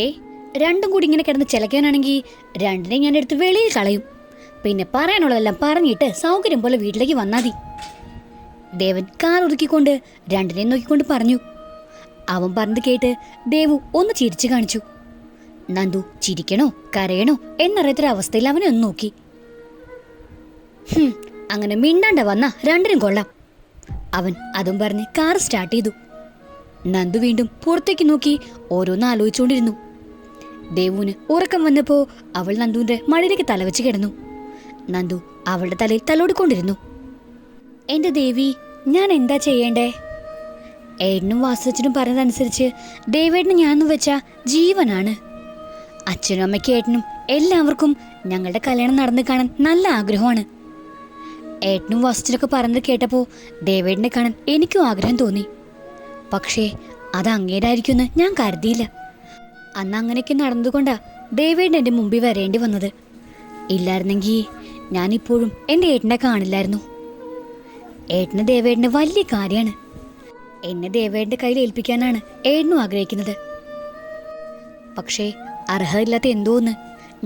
ദേ രണ്ടും കൂടി ഇങ്ങനെ കിടന്ന് ചിലക്കാനാണെങ്കിൽ രണ്ടിനെ ഞാൻ എടുത്ത് വെളിയിൽ കളയും. പിന്നെ പറയാനുള്ളതെല്ലാം പറഞ്ഞിട്ട് സൗകര്യം പോലെ വീട്ടിലേക്ക് വന്നാൽ മതി. ദേവൻ കാർ ഒതുക്കിക്കൊണ്ട് രണ്ടിനെ നോക്കിക്കൊണ്ട് പറഞ്ഞു. അവൻ പറഞ്ഞത് കേട്ട് ദേവു ഒന്ന് ചിരിച്ചു കാണിച്ചു. നന്ദു ചിരിക്കണോ കരയണോ എന്നറിയാത്തൊരവസ്ഥയിൽ അവനെ ഒന്ന് നോക്കി. അങ്ങനെ മിണ്ടാണ്ട വന്ന രണ്ടിനും കൊള്ളാം. അവൻ അതും പറഞ്ഞ് കാർ സ്റ്റാർട്ട് ചെയ്തു. നന്ദു വീണ്ടും പുറത്തേക്ക് നോക്കി ഓരോന്ന് ആലോചിച്ചുകൊണ്ടിരുന്നു. ദേവുവിന് ഉറക്കം വന്നപ്പോ അവൾ നന്ദുവിന്റെ മടിയിലേക്ക് തലവെച്ച് കിടന്നു. നന്ദു അവളുടെ തലയിൽ തലോടിക്കൊണ്ടിരുന്നു എന്റെ ദേവി ഞാൻ എന്താ ചെയ്യേണ്ടേ? ഏടനും വാസച്ചനും പറഞ്ഞതനുസരിച്ച് ദേവേട്ടന് ഞാനെന്ന് വെച്ച ജീവനാണ്. അച്ഛനും അമ്മയ്ക്കും ഏട്ടനും എല്ലാവർക്കും ഞങ്ങളുടെ കല്യാണം നടന്നു കാണാൻ നല്ല ആഗ്രഹമാണ്. ഏട്ടനും വാസച്ചനൊക്കെ പറഞ്ഞത് കേട്ടപ്പോൾ ദേവേട്ടനെ കാണാൻ എനിക്കും ആഗ്രഹം തോന്നി. പക്ഷേ അത് അങ്ങേരായിരിക്കുമെന്ന് ഞാൻ കരുതിയില്ല. അന്ന് അങ്ങനെയൊക്കെ നടന്നുകൊണ്ടാ ഡേവിഡ് എന്റെ മുമ്പിൽ വരേണ്ടി വന്നത്. ഇല്ലായിരുന്നെങ്കിൽ ഞാനിപ്പോഴും എന്റെ ഏട്ടനെ കാണില്ലായിരുന്നു. ഏട്ടന് ദേവേട്ടന് വലിയ കാര്യമാണ്. എന്നെ ദേവേട്ടന്റെ കയ്യിൽ ഏൽപ്പിക്കാനാണ് ഏട്ടനും ആഗ്രഹിക്കുന്നത്. പക്ഷേ അർഹതയില്ലാത്ത എന്തോന്ന്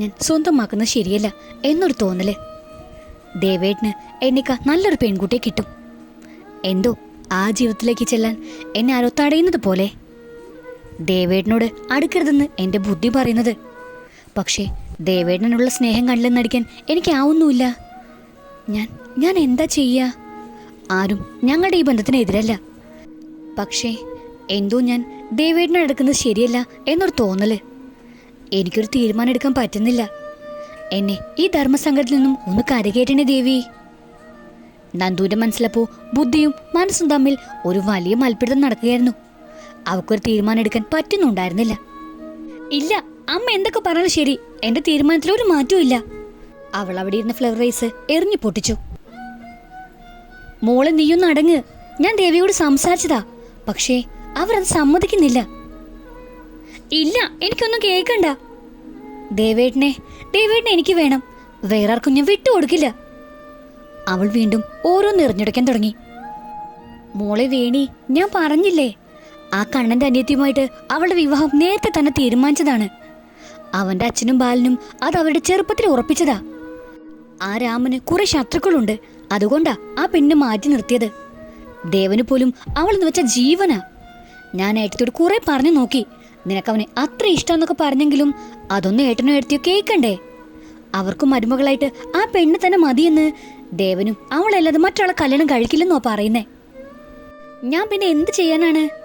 ഞാൻ സ്വന്തമാക്കുന്നത് ശരിയല്ല എന്നൊരു തോന്നൽ. ദേവേട്ടന് എനിക്ക് നല്ലൊരു പെൺകുട്ടിയെ കിട്ടും. എന്തോ ആ ജീവിതത്തിലേക്ക് ചെല്ലാൻ എന്നെ ആരോ തടയുന്നത് പോലെ. ദേവേട്ടനോട് അടുക്കരുതെന്ന് എന്റെ ബുദ്ധി പറയുന്നത്. പക്ഷേ ദേവേട്ടനുള്ള സ്നേഹം കണ്ടില്ലെന്നടിക്കാൻ എനിക്കാവുന്നുമില്ല ഞാൻ ഞാൻ എന്താ ചെയ്യുക ആരും ഞങ്ങളുടെ ഈ ബന്ധത്തിന് എതിരല്ല പക്ഷേ എന്തോ ഞാൻ ദേവേട്ടനെ ശരിയല്ല എന്നൊരു തോന്നൽ. എനിക്കൊരു തീരുമാനം എടുക്കാൻ പറ്റുന്നില്ല. എന്നെ ഈ ധർമ്മസംഘത്തിൽ നിന്നും ഒന്ന് കരകയറ്റണേ ദേവി. നന്ദുവിന്റെ മനസ്സിലപ്പോ ബുദ്ധിയും മനസ്സും തമ്മിൽ ഒരു വലിയ മൽപ്പിടുത്തം നടക്കുകയായിരുന്നു. അവക്കൊരു തീരുമാനം എടുക്കാൻ പറ്റുന്നുണ്ടായിരുന്നില്ല. ഇല്ല അമ്മ എന്തൊക്കെ പറഞ്ഞാലും ശരി. എന്റെ തീരുമാനത്തിൽ ഒരു മാറ്റവും ഇല്ല. അവൾ അവിടെ ഇരുന്ന ഫ്ലവർ റൈസ് എറിഞ്ഞു പൊട്ടിച്ചു. മോളെ നീയൊന്ന് അടങ്ങ്. ഞാൻ ദേവിയോട് സംസാരിച്ചതാ. പക്ഷേ അവരത് സമ്മതിക്കുന്നില്ല. ഇല്ല എനിക്കൊന്നും കേൾക്കണ്ട. ദേവേട്ടനെ ദേവേട്ടനെ എനിക്ക് വേണം. വേറെ ആർക്കും ഞാൻ വിട്ടുകൊടുക്കില്ല അവൾ വീണ്ടും ഓരോന്ന് തുടങ്ങി. മോളെ വേണി ഞാൻ പറഞ്ഞില്ലേ? ആ കണ്ണന്റെ അനിയത്തിയുമായിട്ട് അവളുടെ വിവാഹം നേരത്തെ തന്നെ തീരുമാനിച്ചതാണ്. അവന്റെ അച്ഛനും ബാലനും അത് അവരുടെ ചെറുപ്പത്തിൽ ഉറപ്പിച്ചതാ. ആ രാമന് കുറെ ശത്രുക്കളുണ്ട്. അതുകൊണ്ടാ ആ പെണ്ണ് മാറ്റി നിർത്തിയത്. ദേവന് പോലും അവളെന്ന് വെച്ച ജീവനാ. ഞാൻ ഏട്ടത്തോട് കുറെ പറഞ്ഞു നോക്കി. നിനക്കവനെ അത്ര ഇഷ്ടമെന്നൊക്കെ പറഞ്ഞെങ്കിലും അതൊന്നും ഏട്ടനോ എടുത്തിയോ കേൾക്കണ്ടേ അവർക്കും മരുമകളായിട്ട് ആ പെണ്ണ് തന്നെ മതിയെന്ന് ദേവനും അവളല്ലാതെ മറ്റൊരാളെ കല്യാണം കഴിക്കില്ലെന്നോ പറയുന്നേ. ഞാൻ പിന്നെ എന്ത് ചെയ്യാനാണ്?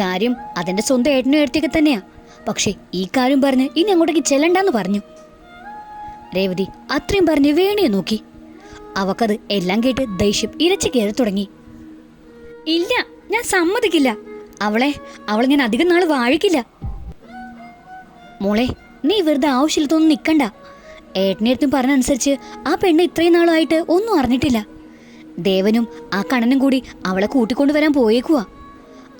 കാര്യം അതിന്റെ സ്വന്തം ഏട്ടനും എടുത്തിയൊക്കെ തന്നെയാ. പക്ഷെ ഈ കാര്യം പറഞ്ഞ് ഇനി അങ്ങോട്ടേക്ക് ചെല്ലണ്ടെന്ന് പറഞ്ഞു. രേവതി അത്രയും പറഞ്ഞ് വേണിയെ നോക്കി. അവക്കത് എല്ലാം കേട്ട് ദേഷ്യം ഇരച്ചു കയറി തുടങ്ങി. ഇല്ല ഞാൻ സമ്മതിക്കില്ല. അവളെ അവളെ ഞാൻ അധികം നാൾ വാഴിക്കില്ല. മോളെ നീ വെറുതെ ആവശ്യമില്ലാത്തൊന്നും നിൽക്കണ്ട പറഞ്ഞ പറഞ്ഞനുസരിച്ച് ആ പെണ്ണ് ഇത്രയും നാളായിട്ട് ഒന്നും അറിഞ്ഞിട്ടില്ല. ദേവനും ആ കണ്ണനും കൂടി അവളെ കൂട്ടിക്കൊണ്ടുവരാൻ പോയേക്കുവാ.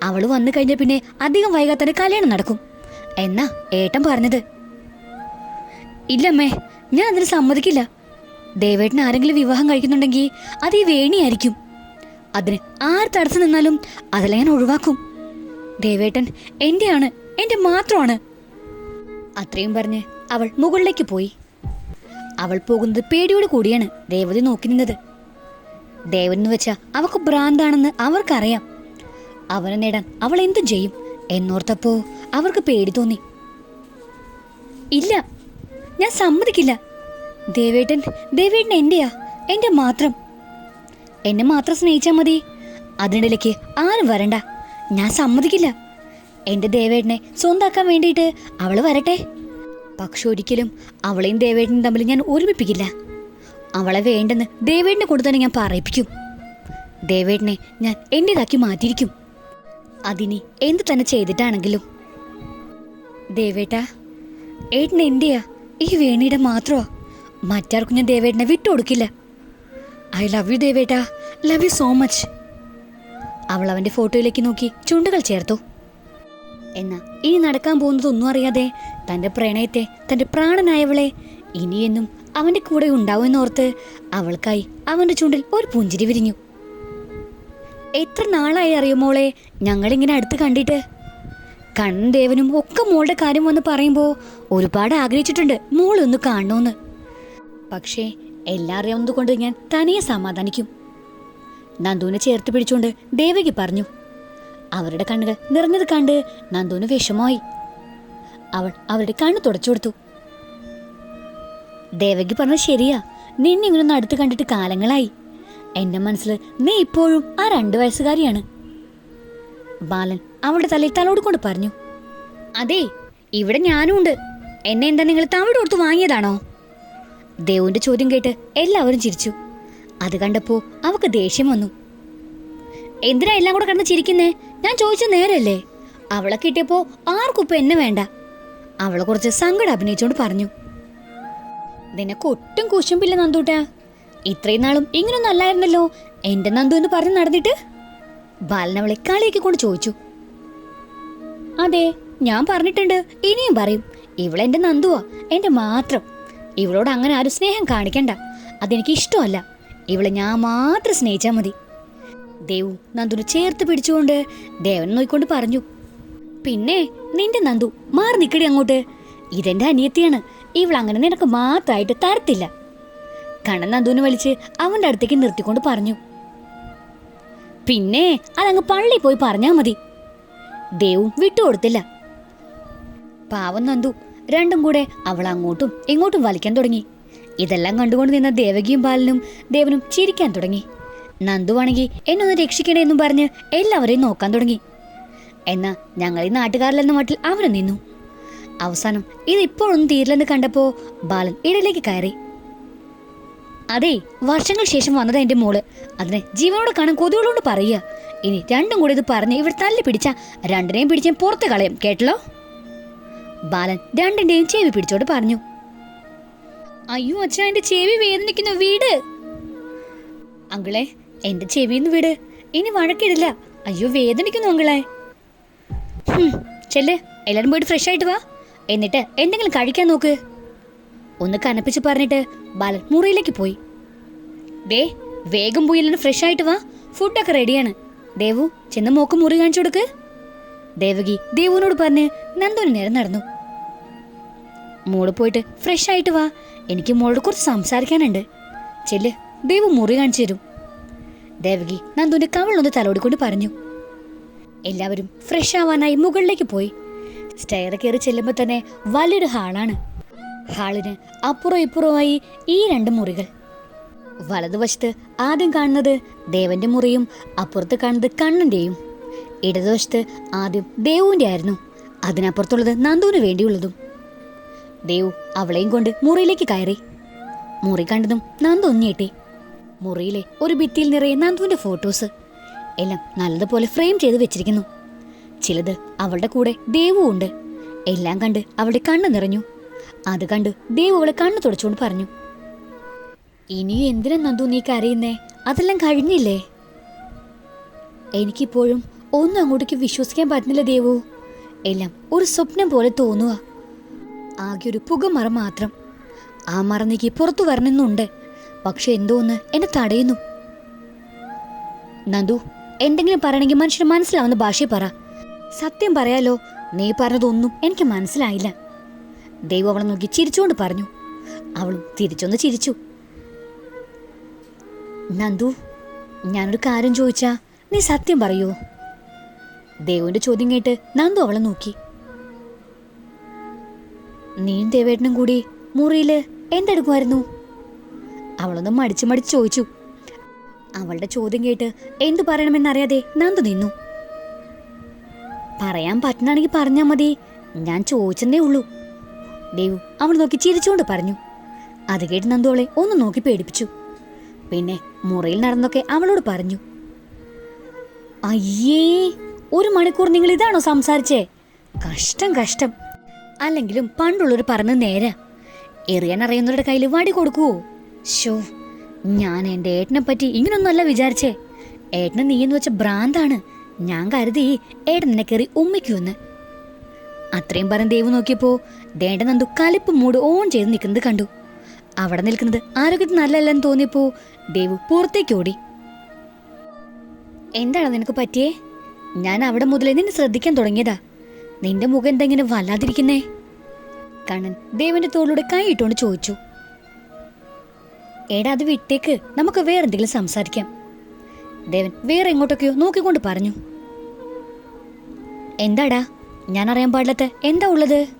അവൾ വന്നു കഴിഞ്ഞ പിന്നെ അധികം വൈകാതെ കല്യാണം നടക്കും. എന്നാ ഏട്ടൻ പറഞ്ഞത്. ഇല്ലമ്മേ ഞാൻ അതിന് സമ്മതിക്കില്ല. ദേവേട്ടന് ആരെങ്കിലും വിവാഹം കഴിക്കുന്നുണ്ടെങ്കിൽ അത് ഈ വേണിയായിരിക്കും. അതിന് ആര് തടസ്സം നിന്നാലും അതെല്ലാം ഞാൻ ഒഴിവാക്കും. ദേവേട്ടൻ എന്റെയാണ് എന്റെ മാത്രമാണ്. അത്രയും പറഞ്ഞ് അവൾ മുകളിലേക്ക് പോയി. അവൾ പോകുന്നത് പേടിയോട് കൂടിയാണ് ദേവതി നോക്കി നിന്നത്. ദേവൻ എന്ന് വെച്ചാൽ അവക്ക് ഭ്രാന്താണെന്ന് അവർക്കറിയാം. അവനെ നേടാൻ അവൾ എന്തും ചെയ്യും. എന്നോർത്തപ്പോ അവർക്ക് പേടി തോന്നി. ഇല്ല ഞാൻ സമ്മതിക്കില്ല. ദേവേട്ടൻ ദേവേട്ടൻ എന്റെയാ? എന്റെ മാത്രം. എന്നെ മാത്രം സ്നേഹിച്ചാൽ മതി. അതിനിടയിലേക്ക് ആരും വരണ്ട. ഞാൻ സമ്മതിക്കില്ല. എന്റെ ദേവേട്ടനെ സ്വന്താക്കാൻ വേണ്ടിയിട്ട് അവൾ വരട്ടെ. പക്ഷെ ഒരിക്കലും അവളെയും ദേവേട്ടനും തമ്മിൽ ഞാൻ ഒരുമിപ്പിക്കില്ല. അവളെ വേണ്ടെന്ന് ദേവേട്ടനെ കൊണ്ടുതന്നെ ഞാൻ പറയിപ്പിക്കും. ദേവേട്ടനെ ഞാൻ എന്റേതാക്കി മാറ്റിയിരിക്കും. അതിനി എന്ത് തന്നെ ചെയ്തിട്ടാണെങ്കിലും. ദേവേട്ടാ ഏട്ടൻ എന്റെയാ ഈ വേണിയുടെ മാത്രമാ. മറ്റാർക്കും ഞാൻ ദേവേട്ടനെ വിട്ടുകൊടുക്കില്ല. ഐ ലവ് യു ദേവേട്ടാ. ലവ് യു സോ മച്ച് അവൾ അവന്റെ ഫോട്ടോയിലേക്ക് നോക്കി ചുണ്ടുകൾ ചേർത്തു. എന്നാ ഇനി നടക്കാൻ പോകുന്നതൊന്നും അറിയാതെ തന്റെ പ്രണയത്തെ തന്റെ പ്രാണനായവളെ ഇനിയെന്നും അവന്റെ കൂടെ ഉണ്ടാവുമെന്നോർത്ത് അവൾക്കായി അവന്റെ ചുണ്ടിൽ ഒരു പുഞ്ചിരി വിരിഞ്ഞു. എത്ര നാളായി അറിയുമോളെ ഞങ്ങളിങ്ങനെ അടുത്ത് കണ്ടിട്ട്. കണ്ണൻ ദേവനും ഒക്കെ മോളുടെ കാര്യം വന്ന് പറയുമ്പോൾ ഒരുപാട് ആഗ്രഹിച്ചിട്ടുണ്ട് മോളൊന്ന് കാണണമെന്ന് പക്ഷേ എല്ലാം അറിയാവുന്നത് കൊണ്ട് ഞാൻ തനിയെ സമാധാനിക്കും. നന്ദുവിനെ ചേർത്ത് പിടിച്ചുകൊണ്ട് ദേവകി പറഞ്ഞു. അവരുടെ കണ്ണുകൾ നിറഞ്ഞത് കണ്ട് നന്ദുവിന് വിഷമമായി. അവൾ അവരുടെ കണ്ണ് തുടച്ചു കൊടുത്തു. ദേവകി പറഞ്ഞത് ശരിയാ. നിന്നെ ഇങ്ങനെ അടുത്ത് കണ്ടിട്ട് കാലങ്ങളായി. എന്റെ മനസ്സിൽ നീ ഇപ്പോഴും ആ രണ്ട് വയസ്സുകാരിയാണ്. ബാലൻ അവളുടെ തലയിൽ തലോട് കൊണ്ട് പറഞ്ഞു അതെ ഇവിടെ ഞാനും ഉണ്ട്. എന്നെ എന്താ നിങ്ങൾ തവിടെ ഓർത്ത് വാങ്ങിയതാണോ? ദേവുവിന്റെ ചോദ്യം കേട്ട് എല്ലാവരും ചിരിച്ചു. അത് കണ്ടപ്പോ അവക്ക് ദേഷ്യം വന്നു. എന്തിനാ എല്ലാം കൂടെ കിടന്ന് ചിരിക്കുന്നേ? ഞാൻ ചോദിച്ച നേരല്ലേ? അവളെ കിട്ടിയപ്പോ ആർക്കും എന്നെ വേണ്ട. അവളെ കുറച്ച് സങ്കടം അഭിനയിച്ചോണ്ട് പറഞ്ഞു. നിനക്ക് ഒട്ടും കുശുമ്പില്ല നന്ദൂട്ട. ഇത്രയും നാളും ഇങ്ങനൊന്നും അല്ലായിരുന്നല്ലോ. എന്റെ നന്ദു എന്ന് പറഞ്ഞ് നടന്നിട്ട്? ബാലനവളെ കളിയൊക്കെ കൊണ്ട് ചോദിച്ചു. അതെ ഞാൻ പറഞ്ഞിട്ടുണ്ട്. ഇനിയും പറയും. ഇവളെന്റെ നന്ദുവാ എന്റെ മാത്രം. ഇവളോട് അങ്ങനെ ആരും സ്നേഹം കാണിക്കണ്ട. അതെനിക്ക് ഇഷ്ടമല്ല. ഇവളെ ഞാൻ മാത്രം സ്നേഹിച്ചാൽ മതി. ദേവു നന്ദുനെ ചേർത്ത് പിടിച്ചുകൊണ്ട് ദേവൻ നോയിക്കൊണ്ട് പറഞ്ഞു. പിന്നെ നിന്റെ നന്ദു മാറി നിക്കടി അങ്ങോട്ട്. ഇതെന്റെ അനിയത്തിയാണ്. ഇവൾ അങ്ങനെ നിനക്ക് മാത്രമായിട്ട് തരത്തില്ല. കണ്ണൻ നന്ദുവിനെ വലിച്ച് അവന്റെ അടുത്തേക്ക് നിർത്തിക്കൊണ്ട് പറഞ്ഞു. പിന്നെ അതങ്ങ് പള്ളി പോയി പറഞ്ഞാ മതി. ദേവും വിട്ടുകൊടുത്തില്ല പാവം നന്ദു രണ്ടും കൂടെ അവൾ അങ്ങോട്ടും ഇങ്ങോട്ടും വലിക്കാൻ തുടങ്ങി. ഇതെല്ലാം കണ്ടുകൊണ്ട് നിന്ന ദേവകിയും ബാലനും ദേവനും ചിരിക്കാൻ തുടങ്ങി. നന്ദുവാണെങ്കിൽ എന്നൊന്ന് രക്ഷിക്കണേ എന്നും പറഞ്ഞ് എല്ലാവരെയും നോക്കാൻ തുടങ്ങി. എന്നാ ഞങ്ങൾ ഈ നാട്ടുകാരിലെന്ന മട്ടിൽ അവനും നിന്നു. അവസാനം ഇത് ഇപ്പോഴൊന്നും തീരില്ലെന്ന് കണ്ടപ്പോ ബാലൻ ഇടയിലേക്ക് കയറി. അതെ വർഷങ്ങൾ ശേഷം വന്നതാ എന്റെ മോൾ. അതിനെ ജീവനോട് കാണാൻ കൊതുകളോട് പറയുക. ഇനി രണ്ടും കൂടി ഇത് പറഞ്ഞ് ഇവിടെ തല്ലി പിടിച്ച രണ്ടിനെയും പിടിച്ച് പുറത്ത് കളയും. കേട്ടല്ലോ? ബാലൻ രണ്ടിന്റെയും ചെവി പിടിച്ചോട് പറഞ്ഞു. അയ്യോ അച്ഛാ എന്റെ ചെവി വേദനിക്കുന്നു വീട്. അങ്കിളെ എന്റെ ചെവിന്ന് വീട്. ഇനി വഴക്കിടില്ല. അയ്യോ വേദനിക്കുന്നു അങ്കിളെ. ചെല്ല്. എല്ലാരും പോയിട്ട് ഫ്രഷ് ആയിട്ട് വാ. എന്നിട്ട് എന്തെങ്കിലും കഴിക്കാൻ നോക്ക്. ഒന്ന് കനപ്പിച്ച് പറഞ്ഞിട്ട് ബാലൻ മുറിയിലേക്ക് പോയി. ഡേ വേഗം പോയി ഫ്രഷ് ആയിട്ട് വാ. ഫുഡൊക്കെ റെഡിയാണ് ദേവു ചെന്ന് മോക്ക് മുറി കാണിച്ചു കൊടുക്ക്. ദേവകി ദേവുവിനോട് പറഞ്ഞ് നന്ദുവിന് നേരം നടന്നു. മോൾ പോയിട്ട് ഫ്രഷ് ആയിട്ട് വാ. എനിക്ക് മോളോട് കുറച്ച് സംസാരിക്കാനുണ്ട്. ചെല്ല് ദേവു മുറി കാണിച്ചു തരും. ദേവകി നന്ദുവിന്റെ കവളൊന്ന് തലോടിക്കൊണ്ട് പറഞ്ഞു. എല്ലാവരും ഫ്രഷ് ആവാനായി മുകളിലേക്ക് പോയി. സ്റ്റെയർ കയറി ചെല്ലുമ്പോൾ തന്നെ വലിയൊരു ഹാളാണ്. ഹാളിന് അപ്പുറം ഇപ്പുറമായി ഈ രണ്ട് മുറികൾ. വലതുവശത്ത് ആദ്യം കാണുന്നത് ദേവന്റെ മുറിയും അപ്പുറത്ത് കാണുന്നത് കണ്ണന്റെയും. ഇടതുവശത്ത് ആദ്യം ദേവുവിന്റെ ആയിരുന്നു. അതിനപ്പുറത്തുള്ളത് നന്ദുവിന് വേണ്ടിയുള്ളതും. ദേവു അവളെയും കൊണ്ട് മുറിയിലേക്ക് കയറി. മുറി കണ്ടതും നന്ദു ഒന്നിയെട്ടി. മുറിയിലെ ഒരു ഭിത്തിയിൽ നിറയെ നന്ദുവിന്റെ ഫോട്ടോസ്. എല്ലാം നല്ലതുപോലെ ഫ്രെയിം ചെയ്ത് വെച്ചിരിക്കുന്നു. ചിലത് അവളുടെ കൂടെ ദേവുവുണ്ട്. എല്ലാം കണ്ട് അവളുടെ കണ്ണ് നിറഞ്ഞു. അത് കണ്ട് ദേവ് അവളെ കണ്ണു തുടച്ചുകൊണ്ട് പറഞ്ഞു. ഇനിയും എന്തിനാ നന്ദു നീ കരയുന്നേ? അതെല്ലാം കഴിഞ്ഞില്ലേ? എനിക്കിപ്പോഴും ഒന്നും അങ്ങോട്ടേക്ക് വിശ്വസിക്കാൻ പറ്റുന്നില്ല ദേവു. എല്ലാം ഒരു സ്വപ്നം പോലെ തോന്നുക. ആകെ ഒരു പുകമറ മാത്രം. ആ മറ നീക്ക് പുറത്തു വരണമെന്നുണ്ട്. പക്ഷെ എന്തോന്ന് എന്നെ തടയുന്നു. നന്ദു എന്തെങ്കിലും പറയണമെങ്കിൽ മനുഷ്യന് മനസ്സിലാവുന്ന ഭാഷയെ പറ. സത്യം പറയാലോ നീ പറഞ്ഞതൊന്നും എനിക്ക് മനസ്സിലായില്ല. ദൈവം അവളെ നോക്കി ചിരിച്ചുകൊണ്ട് പറഞ്ഞു. അവളും തിരിച്ചൊന്ന് ചിരിച്ചു. നന്ദു ഞാനൊരു കാര്യം ചോദിച്ചാ നീ സത്യം പറയൂ. ദേവന്റെ ചോദ്യം കേട്ട് നന്ദു അവളെ നോക്കി. നീയും ദേവേട്ടനും കൂടി മുറിയിൽ എന്തെടുക്കുമായിരുന്നു? അവളൊന്ന് മടിച്ചു മടിച്ച് ചോദിച്ചു. അവളുടെ ചോദ്യം കേട്ട് എന്തു പറയണമെന്നറിയാതെ നന്ദു നിന്നു. പറയാൻ പറ്റണാണെങ്കിൽ പറഞ്ഞാൽ മതി. ഞാൻ ചോദിച്ചെന്നേ ഉള്ളൂ. ദേവു അവൾ നോക്കി ചിരിച്ചുകൊണ്ട് പറഞ്ഞു. അത് കേട്ട് നന്ദുവളെ ഒന്ന് നോക്കി പേടിപ്പിച്ചു. പിന്നെ മുറിയിൽ നടന്നൊക്കെ അവളോട് പറഞ്ഞു. അയ്യേ ഒരു മണിക്കൂർ നിങ്ങൾ ഇതാണോ സംസാരിച്ചേ? കഷ്ടം കഷ്ടം. അല്ലെങ്കിലും പണ്ടുള്ളൊരു പറഞ്ഞ് നേരെ. എറിയാൻ അറിയുന്നവരുടെ കയ്യിൽ വടി കൊടുക്കുവോ? ഷോ ഞാൻ എന്റെ ഏട്ടനെ പറ്റി ഇങ്ങനൊന്നല്ല വിചാരിച്ചേ. ഏട്ടനെ നീ എന്ന് വെച്ച ഭ്രാന്താണ്. ഞാൻ കരുതി ഏട്ടൻ നിന്നെ കയറി ഉമ്മിക്കുമെന്ന്. അത്രയും പറഞ്ഞ് ദേവ് നോക്കിയപ്പോ ദേണ്ട നന്ദു കലിപ്പ് മൂട് ഓൺ ചെയ്ത് നിൽക്കുന്നത് കണ്ടു. അവിടെ നിൽക്കുന്നത് ആരോഗ്യത്തിന് നല്ലല്ലെന്ന് തോന്നിയപ്പോ ദേവു പുറത്തേക്ക് ഓടി. എന്താണ് നിനക്ക് പറ്റിയേ? ഞാൻ അവിടെ മുതലേ നിന്നെ ശ്രദ്ധിക്കാൻ തുടങ്ങിയതാ. നിന്റെ മുഖം എന്തെങ്ങനെ വല്ലാതിരിക്കുന്നേ? കണ്ണൻ ദേവിന്റെ തോളിലൂടെ കൈ ഇട്ടുകൊണ്ട് ചോദിച്ചു. എടാ അത് വിട്ടേക്ക്. നമുക്ക് വേറെ എന്തെങ്കിലും സംസാരിക്കാം. ദേവൻ വേറെ എങ്ങോട്ടൊക്കെയോ നോക്കിക്കൊണ്ട് പറഞ്ഞു. എന്താടാ? ഞാൻ അറിയാൻ പാടില്ലാത്ത എന്താ ഉള്ളത്?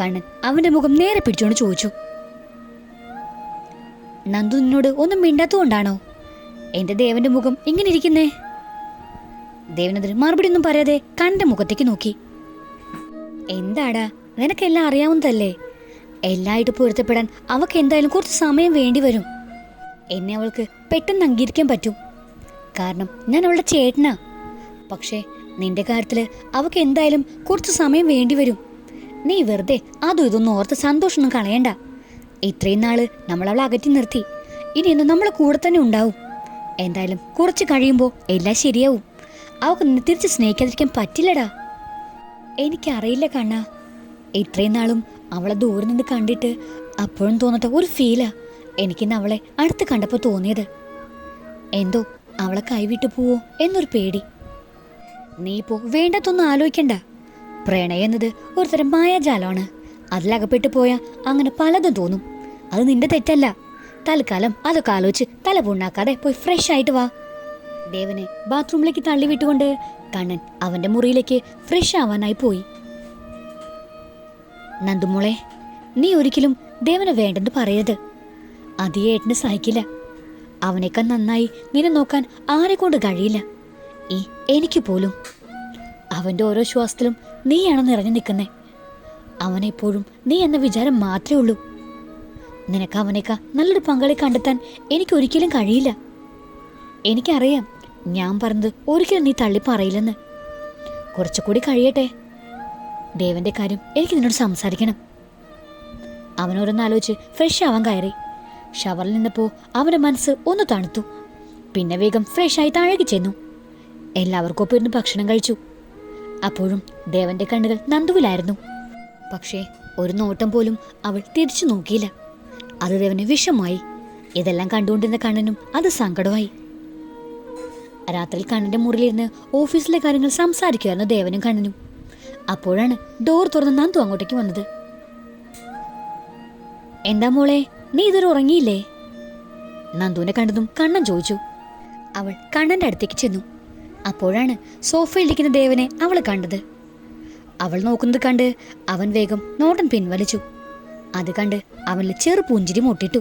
കണ്ണൻ അവന്റെ മുഖം നേരെ പിടിച്ചുകൊണ്ട് ചോദിച്ചു. നന്ദു നിന്നോട് ഒന്നും മിണ്ടാത്തതുകൊണ്ടാണോ? എന്റെ ദേവന്റെ മുഖം ഇങ്ങനെ ഇരിക്കുന്നേ? ദേവനതിന് മറുപടി ഒന്നും പറയാതെ കണ്ണന്റെ മുഖത്തേക്ക് നോക്കി. എന്താടാ നിനക്കെല്ലാം അറിയാവുന്നതല്ലേ? എല്ലായിട്ട് പൊരുത്തപ്പെടാൻ അവൾക്ക് എന്തായാലും കുറച്ച് സമയം വേണ്ടി വരും. എന്നെ അവൾക്ക് പെട്ടെന്ന് അംഗീകരിക്കാൻ പറ്റും. കാരണം ഞാൻ അവളുടെ ചേട്ടനാ. പക്ഷേ നിന്റെ കാര്യത്തിൽ അവൾക്ക് എന്തായാലും കുറച്ച് സമയം വേണ്ടി വരും. നീ വെറുതെ അതും ഇതൊന്നും ഓർത്ത് സന്തോഷമൊന്നും കളയണ്ട. ഇത്രയും നാൾ നമ്മൾ അവളെ അകറ്റി നിർത്തി. ഇനിയൊന്നും നമ്മളെ കൂടെ തന്നെ ഉണ്ടാവും. എന്തായാലും കുറച്ച് കഴിയുമ്പോൾ എല്ലാം ശരിയാവും. അവൾക്ക് നിന്നെ തിരിച്ച് സ്നേഹിക്കാതിരിക്കാൻ പറ്റില്ലടാ. എനിക്കറിയില്ല കണ്ണ. ഇത്രയും നാളും അവളെ ദൂരെ നിന്ന് കണ്ടിട്ട് അപ്പോഴും തോന്നട്ട ഒരു ഫീലാ എനിക്കിന്ന് അവളെ അടുത്ത് കണ്ടപ്പോൾ തോന്നിയത്. എന്തോ അവളെ കൈവിട്ട് പോവോ എന്നൊരു പേടി. നീ പോ വേണ്ടതൊന്നും ആലോചിക്കണ്ട. പ്രണയം എന്നത് ഒരുതരം മായാജാലമാണ്. അതിലകപ്പെട്ടു പോയാൽ അങ്ങനെ പലതും തോന്നും. അത് നിന്റെ തെറ്റല്ല. തൽക്കാലം അതൊക്കെ ആലോചിച്ച് തല പുണ്ണാക്കാതെ പോയി ഫ്രഷ് ആയിട്ട് വാ. ദേവനെ ബാത്റൂമിലേക്ക് തള്ളിവിട്ടുകൊണ്ട് കണ്ണൻ അവന്റെ മുറിയിലേക്ക് ഫ്രഷ് ആവാനായി പോയി. നന്ദുമോളെ നീ ഒരിക്കലും ദേവനെ വേണ്ടെന്ന് പറയരുത്. അതേ ഏട്ടന് സഹിക്കില്ല. അവനേക്കാൾ നന്നായി നിന്നെ നോക്കാൻ ആരെ കൊണ്ട് കഴിയില്ല. ഈ എനിക്ക് പോലും. അവന്റെ ഓരോ ശ്വാസത്തിലും നീയാണ് നിറഞ്ഞു നിൽക്കുന്നേ? അവനെപ്പോഴും നീ എന്ന വിചാരം മാത്രമേ ഉള്ളൂ. നിനക്ക് അവനേക്കാ നല്ലൊരു പങ്കാളി കണ്ടെത്താൻ എനിക്ക് ഒരിക്കലും കഴിയില്ല. എനിക്കറിയാം ഞാൻ പറഞ്ഞത് ഒരിക്കലും നീ തള്ളി പറയില്ലെന്ന്. കുറച്ചുകൂടി കഴിയട്ടെ. ദേവന്റെ കാര്യം എനിക്ക് നിന്നോട് സംസാരിക്കണം. അവനോരൊന്ന് ആലോചിച്ച് ഫ്രഷ് ആവാൻ കയറി. ഷവറിൽ നിന്നപ്പോ അവന്റെ മനസ്സ് ഒന്ന് തണുത്തു. പിന്നെ വേഗം ഫ്രഷ് ആയി താഴേക്ക് ചെന്നു. എല്ലാവർക്കും ഒപ്പം ഇരുന്ന് ഭക്ഷണം കഴിച്ചു. അപ്പോഴും ദേവന്റെ കണ്ണുകൾ നന്ദുവിലായിരുന്നു. പക്ഷേ ഒരു നോട്ടം പോലും അവൾ തിരിച്ചു നോക്കിയില്ല. അത് ദേവന് വിഷമായി. ഇതെല്ലാം കണ്ടുകൊണ്ടിരുന്ന കണ്ണനും അത് സങ്കടമായി. രാത്രി കണ്ണന്റെ മുറിയിലിരുന്ന് ഓഫീസിലെ കാര്യങ്ങൾ സംസാരിക്കുമായിരുന്നു ദേവനും കണ്ണനും. അപ്പോഴാണ് ഡോർ തുറന്ന് നന്ദു അങ്ങോട്ടേക്ക് വന്നത്. എന്താ മോളെ നീ ഇതൊരു ഉറങ്ങിയില്ലേ? നന്ദുവിനെ കണ്ടതും കണ്ണൻ ചോദിച്ചു. അവൾ കണ്ണന്റെ അടുത്തേക്ക് ചെന്നു. അപ്പോഴാണ് സോഫയിലിരിക്കുന്ന ദേവനെ അവൾ കണ്ടത്. അവൾ നോക്കുന്നത് കണ്ട് അവൻ വേഗം നോട്ടം പിൻവലിച്ചു. അത് കണ്ട് അവനിൽ ചെറു പുഞ്ചിരി മുട്ടിട്ടു.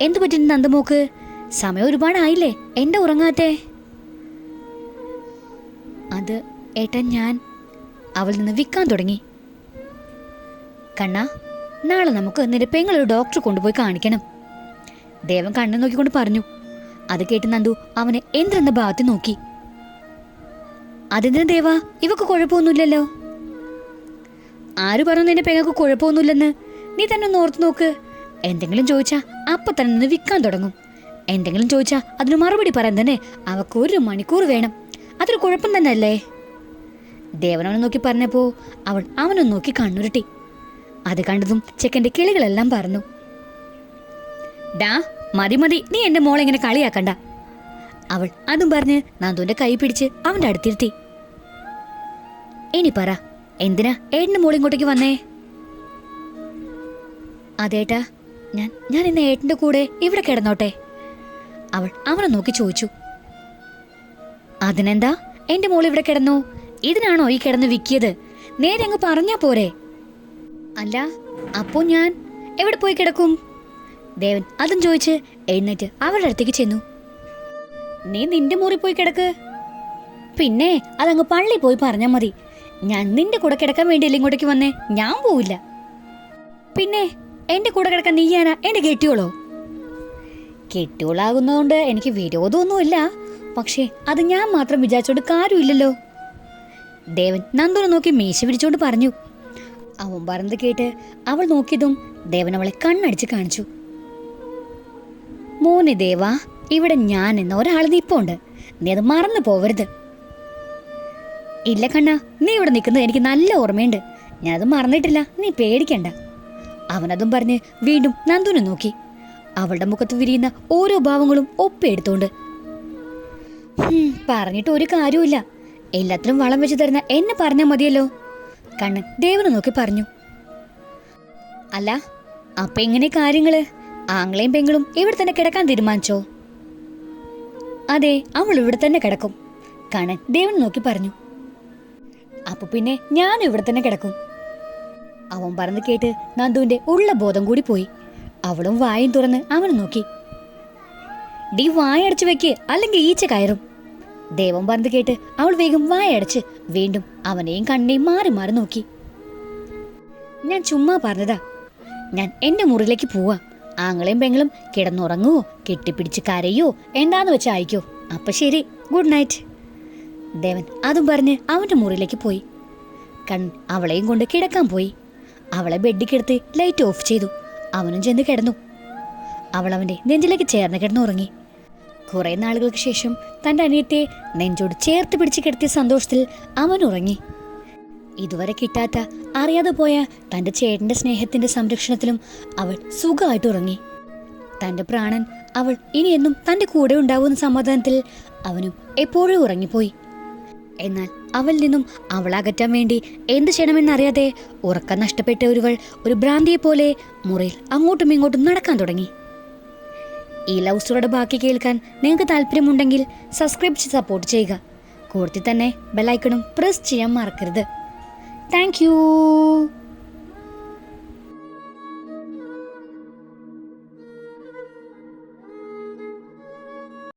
എന്തു പറ്റി നന്ദമോക്ക്? സമയം ഒരുപാടായില്ലേ എന്റെ ഉറങ്ങാത്തെ? അത് ഏട്ടൻ ഞാൻ അവൾ നിന്ന് വിൽക്കാൻ തുടങ്ങി. കണ്ണ നാളെ നമുക്ക് നിരപ്പേങ്ങൾ ഒരു ഡോക്ടർ കൊണ്ടുപോയി കാണിക്കണം. ദേവൻ കണ്ണു നോക്കിക്കൊണ്ട് പറഞ്ഞു. അത് കേട്ട് നന്ദു അവനെ എന്തെന്ന ഭാഗത്ത് നോക്കി. അതെന്തിനു ദേവാ? ഇവക്ക് കുഴപ്പമൊന്നുമില്ലല്ലോ. ആര് പറഞ്ഞു നിന്റെ പെങ്ങൾക്ക് കുഴപ്പമൊന്നുമില്ലെന്ന്? നീ തന്നെ ഒന്ന് ഓർത്ത് നോക്ക്. എന്തെങ്കിലും ചോദിച്ചാ അപ്പൊ തന്നെ നിന്ന് വിൽക്കാൻ തുടങ്ങും. എന്തെങ്കിലും ചോദിച്ചാ അതിന് മറുപടി പറയാൻ തന്നെ അവക്ക് ഒരു മണിക്കൂർ വേണം. അതൊരു കുഴപ്പം തന്നെ അല്ലേ ദേവനവനെ നോക്കി പറഞ്ഞപ്പോ അവൾ അവനെ നോക്കി കണ്ണുരുട്ടി. അത് കണ്ടതും ചെക്കന്റെ കിളികളെല്ലാം പറഞ്ഞു ഡാ മതി മതി. നീ എന്റെ മോളെ ഇങ്ങനെ കളിയാക്കണ്ട. അവൾ അതും പറഞ്ഞ് നന്ദുവിന്റെ കൈ പിടിച്ച് അവന്റെ അടുത്തിരുത്തി. ഇനി പറ എന്തിനാ ഏട്ടന്റെ മോൾ ഇങ്ങോട്ടേക്ക് വന്നേ? അതേട്ടാ ഞാൻ ഞാൻ ഇന്ന് ഏട്ടന്റെ കൂടെ ഇവിടെ കിടന്നോട്ടെ. അവൾ അവനെ നോക്കി ചോദിച്ചു. അതിനെന്താ? എന്റെ മോൾ ഇവിടെ കിടന്നു. ഇതിനാണോ ഈ കിടന്ന് വിക്കിയത്? നേരെ അങ്ങ് പറഞ്ഞാ പോരെ. അല്ല അപ്പോ ഞാൻ എവിടെ പോയി കിടക്കും? ദേവൻ അതും ചോദിച്ച് എഴുന്നേറ്റ് അവളുടെ അടുത്തേക്ക് ചെന്നു. നീ നിന്റെ മുറി പോയി കിടക്ക്. പിന്നെ അതങ്ങ് പള്ളി പോയി പറഞ്ഞാ മതി. ഞാൻ നിന്റെ കൂടെ കിടക്കാൻ വേണ്ടിയല്ലേ ഇങ്ങോട്ടേക്ക് വന്നേ? ഞാൻ പോവില്ല. പിന്നെ എന്റെ കൂടെ കിടക്കാൻ നീയാനാ എന്റെ കെട്ടിയോളോ? കെട്ടിയോളാകുന്നതുകൊണ്ട് എനിക്ക് വിരോധമൊന്നുമില്ല. പക്ഷേ അത് ഞാൻ മാത്രം വിചാരിച്ചോണ്ട് കാര്യമില്ലല്ലോ. ദേവൻ നന്ദുനെ നോക്കി മീശ പിടിച്ചോണ്ട് പറഞ്ഞു. അവൻ പറഞ്ഞത് കേട്ട് അവൾ നോക്കിയതും ദേവൻ അവളെ കണ്ണടിച്ച് കാണിച്ചു. മോനെ ദേവാ ഇവിടെ ഞാൻ എന്ന ഒരാൾ നിപ്പുണ്ട്. നീ അത് മറന്നു പോവരുത്. ഇല്ല കണ്ണ നീ ഇവിടെ നിൽക്കുന്നത് എനിക്ക് നല്ല ഓർമ്മയുണ്ട്. ഞാനത് മറന്നിട്ടില്ല നീ പേടിക്കണ്ട. അവനതും പറഞ്ഞ് വീണ്ടും നന്ദുനെ നോക്കി. അവളുടെ മുഖത്ത് വിരിയുന്ന ഓരോ ഭാവങ്ങളും ഒപ്പിയെടുത്തോണ്ട്. പറഞ്ഞിട്ട് ഒരു കാര്യവുമില്ല. എല്ലാത്തിനും വളം വെച്ച് തരുന്ന എന്നെ പറഞ്ഞാൽ മതിയല്ലോ. കണ്ണൻ ദേവനെ നോക്കി പറഞ്ഞു. അല്ല അപ്പൊ എങ്ങനെ കാര്യങ്ങൾ? ആങ്ങളെയും പെങ്ങളും ഇവിടെ തന്നെ കിടക്കാൻ തീരുമാനിച്ചോ? അതെ അവൾ ഇവിടെ തന്നെ കിടക്കും. കണൻ ദേവൻ നോക്കി പറഞ്ഞു. അപ്പൊ പിന്നെ ഞാൻ ഇവിടെ തന്നെ കിടക്കും. അവൻ പറഞ്ഞു കേട്ട് നന്ദുവിന്റെ ഉള്ള ബോധം കൂടി പോയി. അവളും വായും തുറന്ന് അവനെ നോക്കി. ഡി വായടച്ചു വെക്ക് അല്ലെങ്കിൽ ഈച്ച കയറും. ദേവൻ പറഞ്ഞു കേട്ട് അവൾ വേഗം വായടച്ച് വീണ്ടും അവനെയും കണ്ണിനെയും മാറി മാറി നോക്കി. ഞാൻ ചുമ്മാ പറഞ്ഞതാ. ഞാൻ എന്റെ മുറിയിലേക്ക് പോവാ. ആങ്ങളെയും പെങ്ങളും കിടന്നുറങ്ങുവോ കെട്ടിപ്പിടിച്ച് കരയോ എന്താന്ന് വെച്ചാ അയക്കോ. അപ്പൊ ശരി ഗുഡ് നൈറ്റ് ദേവൻ അതും പറഞ്ഞ് അവന്റെ മുറിയിലേക്ക് പോയി. കൺ അവളെയും കൊണ്ട് കിടക്കാൻ പോയി. അവളെ ബെഡിൽ കിടത്ത് ലൈറ്റ് ഓഫ് ചെയ്തു. അവനും ചെന്ന് കിടന്നു. അവൾ അവന്റെ നെഞ്ചിലേക്ക് ചേർന്ന് കിടന്നുറങ്ങി. കുറെ നാളുകൾക്ക് ശേഷം തന്റെ അനിയത്തെ നെഞ്ചോട് ചേർത്ത് പിടിച്ച് കിടത്തിയ സന്തോഷത്തിൽ അവൻ ഉറങ്ങി. ഇതുവരെ കിട്ടാത്ത അറിയാതെ പോയ തന്റെ ചേട്ടന്റെ സ്നേഹത്തിന്റെ സംരക്ഷണത്തിലും അവൾ സുഖമായിട്ട് ഉറങ്ങി. തന്റെ പ്രാണൻ അവൾ ഇനിയെന്നും തന്റെ കൂടെ ഉണ്ടാവുന്ന സമാധാനത്തിൽ അവനും എപ്പോഴും ഉറങ്ങിപ്പോയി. എന്നാൽ അവൾ നിന്നും അവളകറ്റാൻ വേണ്ടി എന്ത് ചെയ്യണമെന്നറിയാതെ ഉറക്കം നഷ്ടപ്പെട്ട ഒരുവൾ ഒരു ഭ്രാന്തിയെ പോലെ മുറിയിൽ അങ്ങോട്ടും ഇങ്ങോട്ടും നടക്കാൻ തുടങ്ങി. ഈ ലവ് സ്റ്റോറിയുടെ ബാക്കി കേൾക്കാൻ നിങ്ങൾക്ക് താല്പര്യമുണ്ടെങ്കിൽ സബ്സ്ക്രൈബ് ചെയ്ത് സപ്പോർട്ട് ചെയ്യുക. കൂടുതൽ തന്നെ ബെല്ലൈക്കണും പ്രസ് ചെയ്യാൻ മറക്കരുത്. Thank you